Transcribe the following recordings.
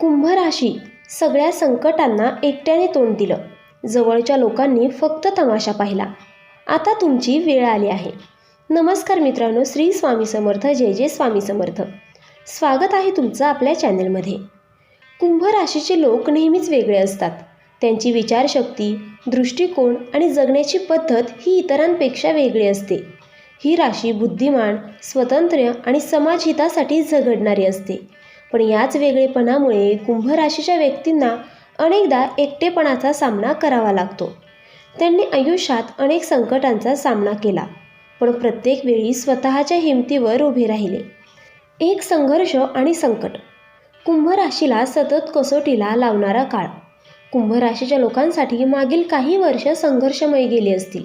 कुंभ राशी सगळ्या संकटांना एकट्याने तोंड दिलं. जवळच्या लोकांनी फक्त तमाशा पाहिला. आता तुमची वेळ आली आहे. नमस्कार मित्रांनो श्री स्वामी समर्थ जय जय स्वामी समर्थ. स्वागत आहे तुमचं आपल्या चॅनलमध्ये. कुंभ राशीचे लोक नेहमीच वेगळे असतात. त्यांची विचारशक्ती दृष्टिकोन आणि जगण्याची पद्धत ही इतरांपेक्षा वेगळी असते. ही राशी बुद्धिमान स्वतंत्र आणि समाजहितासाठी झगडणारी असते. पण याच वेगळेपणामुळे कुंभ राशीच्या व्यक्तींना अनेकदा एकटेपणाचा सामना करावा लागतो. त्यांनी आयुष्यात अनेक संकटांचा सामना केला पण प्रत्येक वेळी स्वतःच्या हिमतीवर उभे राहिले. एक संघर्ष आणि संकट. कुंभ राशीला सतत कसोटीला लावणारा काळ. कुंभ राशीच्या लोकांसाठी मागील काही वर्ष संघर्षमय गेली असतील.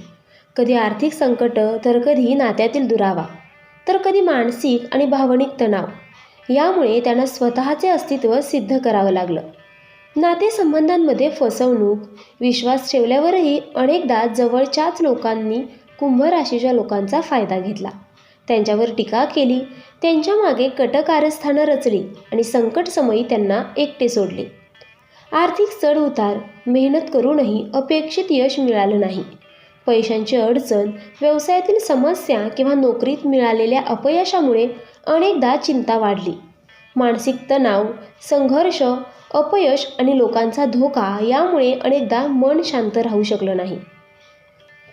कधी आर्थिक संकट तर कधी नात्यातील दुरावा. तर कधी मानसिक आणि भावनिक तणाव. यामुळे त्यांना स्वतःचे अस्तित्व सिद्ध करावं लागलं. नातेसंबंधांमध्ये फसवणूक विश्वास ठेवल्यावरही अनेकदा जवळच्याच लोकांनी कुंभ राशीच्या लोकांचा फायदा घेतला. त्यांच्यावर टीका केली त्यांच्या मागे कटकारस्थानं रचली आणि संकटसमयी त्यांना एकटे सोडले. आर्थिक चढ उतार मेहनत करूनही अपेक्षित यश मिळालं नाही. पैशांची अडचण व्यवसायातील समस्या किंवा नोकरीत मिळालेल्या अपयशामुळे अनेकदा चिंता वाढली. मानसिक तणाव संघर्ष अपयश आणि लोकांचा धोका यामुळे अनेकदा मन शांत राहू शकलं नाही.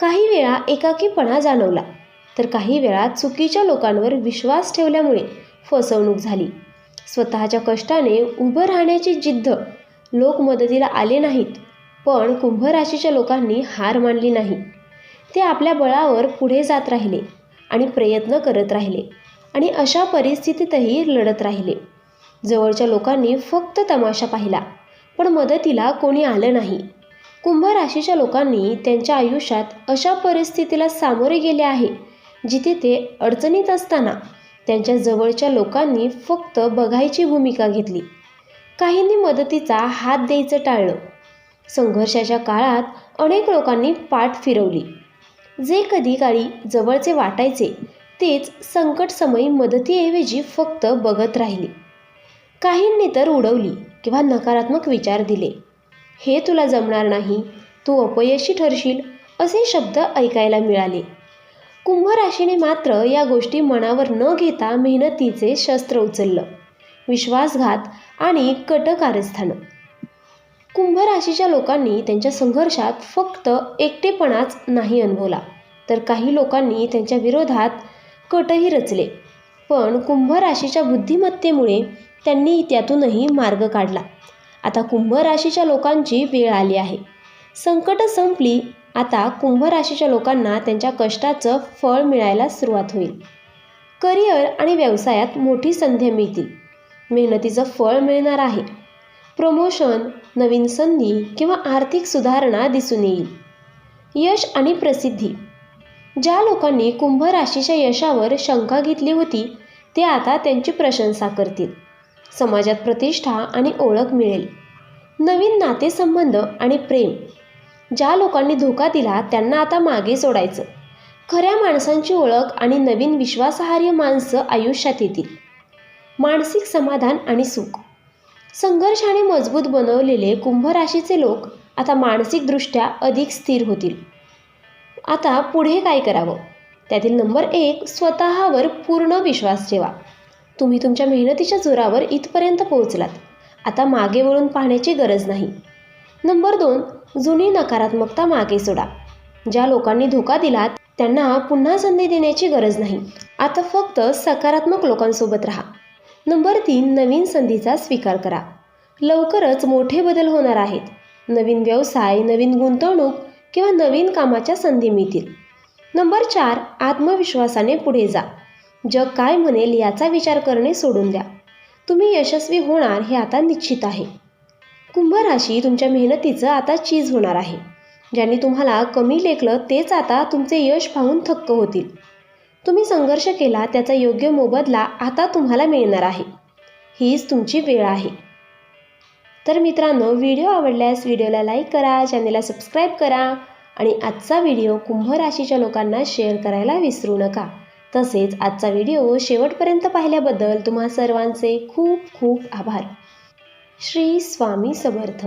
काही वेळा एकाकीपणा जाणवला तर काही वेळा चुकीच्या लोकांवर विश्वास ठेवल्यामुळे फसवणूक झाली. स्वतःच्या कष्टाने उभं राहण्याची जिद्द लोक मदतीला आले नाहीत पण कुंभ राशीच्या लोकांनी हार मानली नाही. ते आपल्या बळावर पुढे जात राहिले आणि प्रयत्न करत राहिले आणि अशा परिस्थितीतही लढत राहिले. जवळच्या लोकांनी फक्त तमाशा पाहिला पण मदतीला कोणी आलं नाही. कुंभ राशीच्या लोकांनी त्यांच्या आयुष्यात अशा परिस्थितीला सामोरे गेले आहे जिथे ते अडचणीत असताना त्यांच्या जवळच्या लोकांनी फक्त बघायची भूमिका घेतली. काहींनी मदतीचा हात द्यायचं टाळलं. संघर्षाच्या काळात अनेक लोकांनी पाठ फिरवली. जे कधी काळी जवळचे वाटायचे तेच संकटसमयी मदतीऐवजी फक्त बघत राहिली. काहींनी तर उडवली किंवा नकारात्मक विचार दिले. हे तुला जमणार नाही तू अपयशी ठरशील असे शब्द ऐकायला मिळाले. कुंभ राशीने मात्र या गोष्टी मनावर न घेता मेहनतीचे शस्त्र उचललं. विश्वासघात आणि कटकारस्थानं. कुंभ राशीच्या लोकांनी त्यांच्या संघर्षात फक्त एकटेपणाच नाही अनुभवला. तर काही लोकांनी त्यांच्या विरोधात कटही रचले. पण कुंभ राशीच्या बुद्धिमत्तेमुळे त्यांनी त्यातूनही मार्ग काढला. आता कुंभ राशीच्या लोकांची वेळ आली आहे. संकट संपली आता कुंभ राशीच्या लोकांना त्यांच्या कष्टाचं फळ मिळायला सुरुवात होईल. करिअर आणि व्यवसायात मोठी संधी मिळतील. मेहनतीचं फळ मिळणार आहे. प्रमोशन नवीन संधी किंवा आर्थिक सुधारणा दिसून येईल. यश आणि प्रसिद्धी. ज्या लोकांनी कुंभ राशीच्या यशावर शंका घेतली होती ते आता त्यांची प्रशंसा करतील. समाजात प्रतिष्ठा आणि ओळख मिळेल. नवीन नातेसंबंध आणि प्रेम. ज्या लोकांनी धोका दिला त्यांना आता मागे सोडायचं. खऱ्या माणसांची ओळख आणि नवीन विश्वासार्ह माणसं आयुष्यात येतील. मानसिक समाधान आणि सुख. संघर्षाने मजबूत बनवलेले कुंभ राशीचे लोक आता मानसिकदृष्ट्या अधिक स्थिर होतील. आता पुढे काय करावं? त्यातील नंबर एक स्वतःवर पूर्ण विश्वास ठेवा. तुम्ही तुमच्या मेहनतीच्या जोरावर इथपर्यंत पोहोचलात. आता मागे वळून पाहण्याची गरज नाही. नंबर दोन जुनी नकारात्मकता मागे सोडा. ज्या लोकांनी धोका दिला त्यांना पुन्हा संधी देण्याची गरज नाही. आता फक्त सकारात्मक लोकांसोबत राहा. नंबर तीन नवीन संधीचा स्वीकार करा. लवकरच मोठे बदल होणार आहेत. नवीन व्यवसाय नवीन गुंतवणूक किंवा नवीन कामाच्या संधी मिळतील. नंबर चार आत्मविश्वासाने पुढे जा. जग काय म्हणेल याचा विचार करणे सोडून द्या. तुम्ही यशस्वी होणार हे आता निश्चित आहे. कुंभ राशी तुमच्या मेहनतीचं आता चीज होणार आहे. ज्यांनी तुम्हाला कमी लेखलं तेच आता तुमचे यश पाहून थक्क होतील. तुम्ही संघर्ष केला त्याचा योग्य मोबदला आता तुम्हाला मिळणार आहे. हीच तुमची वेळ आहे. तर मित्रांनो व्हिडिओ आवडल्यास व्हिडिओला लाईक करा चॅनेलला सबस्क्राईब करा आणि आजचा व्हिडिओ कुंभ राशीच्या लोकांना शेअर करायला विसरू नका. तसेच आजचा व्हिडिओ शेवटपर्यंत पाहिल्याबद्दल तुम्हा सर्वांचे खूप खूप आभार. श्री स्वामी समर्थ.